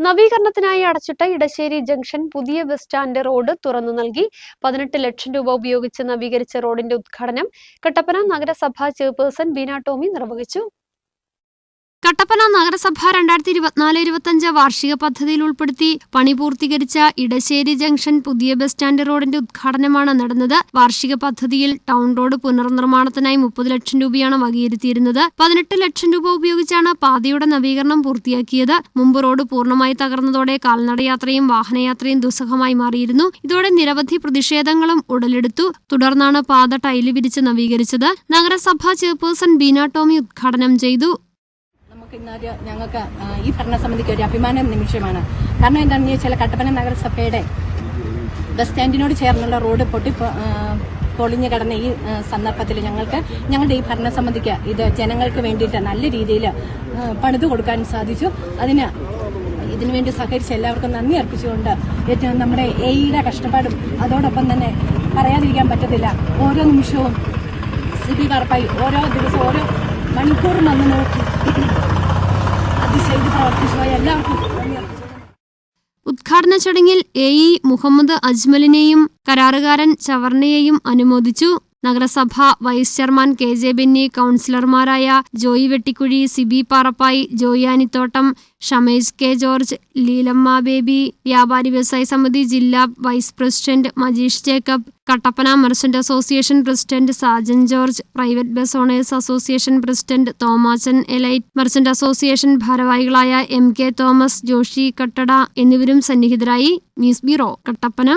നവീകരണത്തിനായി അടച്ചിട്ട ഇടശ്ശേരി ജംഗ്ഷൻ പുതിയ bus stand road തുറന്നു നൽകി. പതിനെട്ട് ലക്ഷം രൂപ ഉപയോഗിച്ച് നവീകരിച്ച റോഡിന്റെ ഉദ്ഘാടനം കട്ടപ്പന നഗരസഭാ ചെയർപേഴ്സൺ ബീന ടോമി നിർവഹിച്ചു. കട്ടപ്പന നഗരസഭ രണ്ടായിരത്തി ഇരുപത്തിനാല് ഇരുപത്തഞ്ച് വാർഷിക പദ്ധതിയിൽ ഉൾപ്പെടുത്തി പണി പൂർത്തീകരിച്ച ഇടശ്ശേരി ജംഗ്ഷൻ പുതിയ ബസ് സ്റ്റാൻഡ് റോഡിന്റെ ഉദ്ഘാടനമാണ് നടന്നത്. വാർഷിക പദ്ധതിയിൽ ടൗൺ റോഡ് പുനർനിർമ്മാണത്തിനായി മുപ്പത് ലക്ഷം രൂപയാണ് വകയിരുത്തിയിരുന്നത്. പതിനെട്ട് ലക്ഷം രൂപ ഉപയോഗിച്ചാണ് പാതയുടെ നവീകരണം പൂർത്തിയാക്കിയത്. മുമ്പ് റോഡ് പൂർണമായി തകർന്നതോടെ കാൽനടയാത്രയും വാഹനയാത്രയും ദുസ്സഹമായി മാറിയിരുന്നു. ഇതോടെ നിരവധി പ്രതിഷേധങ്ങളും ഉടലെടുത്തു. തുടർന്നാണ് പാത ടൈൽ വിരിച്ച് നവീകരിച്ചത്. നഗരസഭാ ചെയർപേഴ്സൺ ബീന ടോമി ഉദ്ഘാടനം ചെയ്തു. ഇന്നൊരു ഞങ്ങൾക്ക് ഈ ഭരണ ഭരണസമിതിക്ക് ഒരു അഭിമാന നിമിഷമാണ്. കാരണം എന്താണെന്ന് ചോദിച്ചാൽ കട്ടപ്പന നഗരസഭയുടെ ബസ് സ്റ്റാൻഡിനോട് ചേർന്നുള്ള റോഡ് പൊട്ടി പൊളിഞ്ഞു കിടന്ന ഈ സന്ദർഭത്തിൽ ഞങ്ങൾക്ക് ഞങ്ങളുടെ ഈ ഭരണ ഭരണസമിതിക്ക് ഇത് ജനങ്ങൾക്ക് വേണ്ടിയിട്ട് നല്ല രീതിയിൽ പണിതു കൊടുക്കാൻ സാധിച്ചു. അതിന് ഇതിനുവേണ്ടി സഹകരിച്ച എല്ലാവർക്കും നന്ദി അർപ്പിച്ചുകൊണ്ട് ഏറ്റവും നമ്മുടെ എയുടെ കഷ്ടപ്പാടും അതോടൊപ്പം തന്നെ പറയാതിരിക്കാൻ പറ്റത്തില്ല. ഓരോ നിമിഷവും സിബി കറപ്പായി ഓരോ ദിവസവും ഓരോ മണിക്കൂറും വന്ന് നോക്കി അത് ചെയ്ത് പ്രവർത്തിച്ചു പോയ എല്ലാവർക്കും നന്ദി അർപ്പിച്ചു ഉദ്ഘാടന ചടങ്ങിൽ എ ഇ മുഹമ്മദ് അജ്മലിനെയും കരാറുകാരൻ ചവർണയെയും അനുമോദിച്ചു നഗരസഭ vice chairman K J Benny കൗൺസിലർമാരായ ജോയി വെട്ടിക്കുഴി സിബി പാറപ്പായി ജോയി ആനിത്തോട്ടം ഷമേജ് കെ ജോർജ് ലീലമ്മ ബേബി വ്യാപാരി വ്യവസായ സമിതി ജില്ലാ vice president Majeesh Jacob Kattappana merchant association president Sajan George private bus owners association president Thomachan elite merchant association ഭാരവാഹികളായ എം കെ തോമസ് ജോഷി കട്ടട എന്നിവരും സന്നിഹിതരായി. News bureau Kattappana.